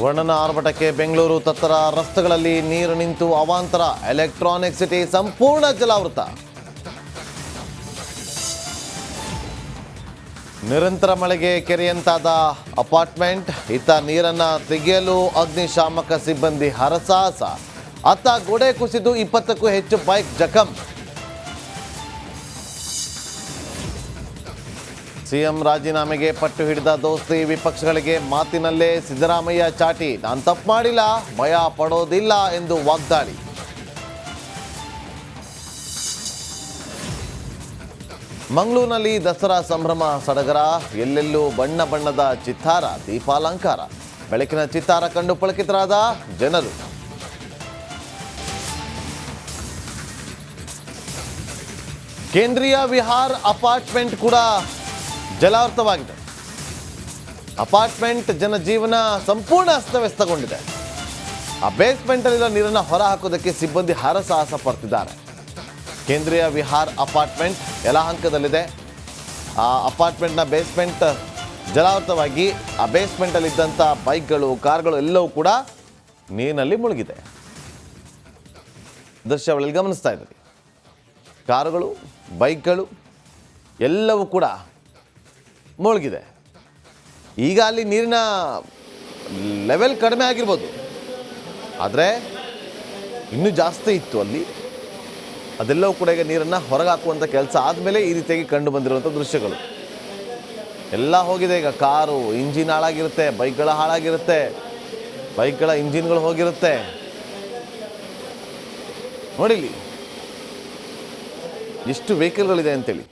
ವರ್ಣನ ಆರ್ಭಟಕ್ಕೆ ಬೆಂಗಳೂರು ತತ್ತರ ರಸ್ತೆಗಳಲ್ಲಿ ನೀರು ನಿಂತು ಅವಾಂತರ. ಎಲೆಕ್ಟ್ರಾನಿಕ್ ಸಿಟಿ ಸಂಪೂರ್ಣ ಜಲಾವೃತ. ನಿರಂತರ ಮಳೆಗೆ ಕೆರೆಯಂತಾದ ಅಪಾರ್ಟ್ಮೆಂಟ್. ಇತ್ತ ನೀರನ್ನ ತೆಗೆಯಲು ಅಗ್ನಿಶಾಮಕ ಸಿಬ್ಬಂದಿ ಹರಸಾಹಸ. ಅತ್ತ ಗೋಡೆ ಕುಸಿದು ಇಪ್ಪತ್ತಕ್ಕೂ ಹೆಚ್ಚು ಬೈಕ್ ಜಖಂ. ಸಿಎಂ ರಾಜೀನಾಮೆಗೆ ಪಟ್ಟು ಹಿಡಿದ ದೋಸ್ತಿ ವಿಪಕ್ಷಗಳಿಗೆ ಮಾತಿನಲ್ಲೇ ಸಿದ್ದರಾಮಯ್ಯ ಚಾಟಿ, ನಾನು ತಪ್ಪು ಮಾಡಿಲ್ಲ, ಭಯ ಪಡೋದಿಲ್ಲ ಎಂದು ವಾಗ್ದಾಳಿ. ಮಂಗಳೂರಿನಲ್ಲಿ ದಸರಾ ಸಂಭ್ರಮ ಸಡಗರ, ಎಲ್ಲೆಲ್ಲೂ ಬಣ್ಣ ಬಣ್ಣದ ಚಿತ್ತಾರ, ದೀಪಾಲಂಕಾರ. ಬೆಳಕಿನ ಚಿತ್ತಾರ ಕಂಡು ಪುಳಕಿತರಾದ ಜನರು. ಕೇಂದ್ರೀಯ ವಿಹಾರ್ ಅಪಾರ್ಟ್ಮೆಂಟ್ ಕೂಡ ಜಲಾವೃತವಾಗಿದೆ. ಅಪಾರ್ಟ್ಮೆಂಟ್ ಜನಜೀವನ ಸಂಪೂರ್ಣ ಅಸ್ತವ್ಯಸ್ತಗೊಂಡಿದೆ. ಆ ಬೇಸ್ಮೆಂಟಲ್ಲಿರೋ ನೀರನ್ನು ಹೊರ ಹಾಕೋದಕ್ಕೆ ಸಿಬ್ಬಂದಿ ಹರಸಾಹಸ ಪಡ್ತಿದ್ದಾರೆ. ಕೇಂದ್ರೀಯ ವಿಹಾರ್ ಅಪಾರ್ಟ್ಮೆಂಟ್ ಯಲಹಂಕದಲ್ಲಿದೆ ಆ ಅಪಾರ್ಟ್ಮೆಂಟ್ನ ಬೇಸ್ಮೆಂಟ್ ಜಲಾವೃತವಾಗಿ ಆ ಬೇಸ್ಮೆಂಟಲ್ಲಿದ್ದಂಥ ಬೈಕ್ಗಳು, ಕಾರ್ಗಳು ಎಲ್ಲವೂ ಕೂಡ ನೀರಿನಲ್ಲಿ ಮುಳುಗಿದೆ. ದೃಶ್ಯಾವಳಿಯಲ್ಲಿ ಗಮನಿಸ್ತಾ ಇದ್ದೀರಿ. ಕಾರುಗಳು, ಬೈಕ್ಗಳು ಎಲ್ಲವೂ ಕೂಡ ಮುಳುಗಿದೆ. ಈಗ ಅಲ್ಲಿ ನೀರಿನ ಲೆವೆಲ್ ಕಡಿಮೆ ಆಗಿರ್ಬೋದು. ಆದರೆ ಇನ್ನೂ ಜಾಸ್ತಿ ಇತ್ತು ಅಲ್ಲಿ. ಅದೆಲ್ಲವೂ ಕೂಡ ಈಗ ನೀರನ್ನು ಹೊರಗೆ ಹಾಕುವಂಥ ಕೆಲಸ ಆದಮೇಲೆ ಈ ರೀತಿಯಾಗಿ ಕಂಡು ಬಂದಿರುವಂಥ ದೃಶ್ಯಗಳು. ಎಲ್ಲ ಹೋಗಿದೆ ಈಗ. ಕಾರು, ಇಂಜಿನ್ ಹಾಳಾಗಿರುತ್ತೆ, ಬೈಕ್ಗಳ ಹಾಳಾಗಿರುತ್ತೆ, ಬೈಕ್ಗಳ ಇಂಜಿನ್ಗಳು ಹೋಗಿರುತ್ತೆ. ನೋಡಿಲಿ ಎಷ್ಟು ವೆಹಿಕಲ್ಗಳಿದೆ ಅಂತೇಳಿ.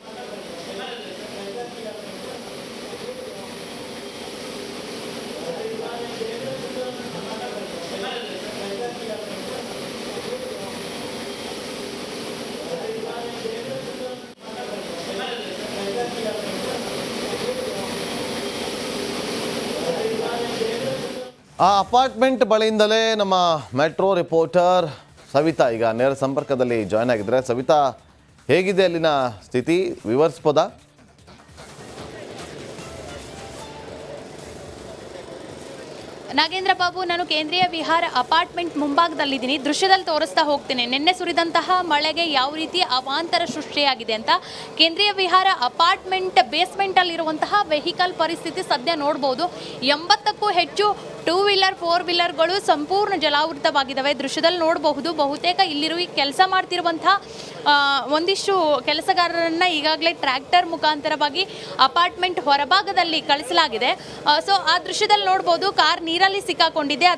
ಆ ಅಪಾರ್ಟ್ಮೆಂಟ್ ಬಳಿಯಿಂದಲೇ ನಮ್ಮ ಮೆಟ್ರೋ ರಿಪೋರ್ಟರ್ ಸವಿತಾ ಈಗ ನೇರ ಸಂಪರ್ಕದಲ್ಲಿ ಜಾಯ್ನ್ ಆಗಿದ್ರೆ ಸವಿತಾ, ಹೇಗಿದೆ ಅಲ್ಲಿನ ಸ್ಥಿತಿ? ವಿವರಿಸ್ಬೋದಾ? ನಾಗೇಂದ್ರ ಬಾಬು, ನಾನು ಕೇಂದ್ರೀಯ ವಿಹಾರ ಅಪಾರ್ಟ್ಮೆಂಟ್ ಮುಂಭಾಗದಲ್ಲಿದ್ದೀನಿ. ದೃಶ್ಯದಲ್ಲಿ ತೋರಿಸ್ತಾ ಹೋಗ್ತೀನಿ. ನಿನ್ನೆ ಸುರಿದಂತಹ ಮಳೆಗೆ ಯಾವ ರೀತಿ ಅವಾಂತರ ಸೃಷ್ಟಿಯಾಗಿದೆ ಅಂತ ಕೇಂದ್ರೀಯ ವಿಹಾರ ಅಪಾರ್ಟ್ಮೆಂಟ್ ಬೇಸ್ಮೆಂಟಲ್ಲಿರುವಂತಹ ವೆಹಿಕಲ್ ಪರಿಸ್ಥಿತಿ ಸದ್ಯ ನೋಡ್ಬೋದು. ಎಂಬತ್ತಕ್ಕೂ ಹೆಚ್ಚು ಟೂ ವೀಲರ್, ಫೋರ್ ವೀಲರ್ಗಳು ಸಂಪೂರ್ಣ ಜಲಾವೃತವಾಗಿದ್ದಾವೆ. ದೃಶ್ಯದಲ್ಲಿ ನೋಡಬಹುದು, ಬಹುತೇಕ ಇಲ್ಲಿರುವ ಕೆಲಸ ಮಾಡ್ತಿರುವಂತಹ ಒಂದಿಷ್ಟು ಕೆಲಸಗಾರರನ್ನ ಈಗಾಗಲೇ ಟ್ರ್ಯಾಕ್ಟರ್ ಮುಖಾಂತರವಾಗಿ ಅಪಾರ್ಟ್ಮೆಂಟ್ ಹೊರಭಾಗದಲ್ಲಿ ಕಳಿಸಲಾಗಿದೆ. ಸೊ, ಆ ದೃಶ್ಯದಲ್ಲಿ ನೋಡ್ಬೋದು, ಕಾರ್ ನೀರಲ್ಲಿ ಸಿಕ್ಕಾಕೊಂಡಿದೆ.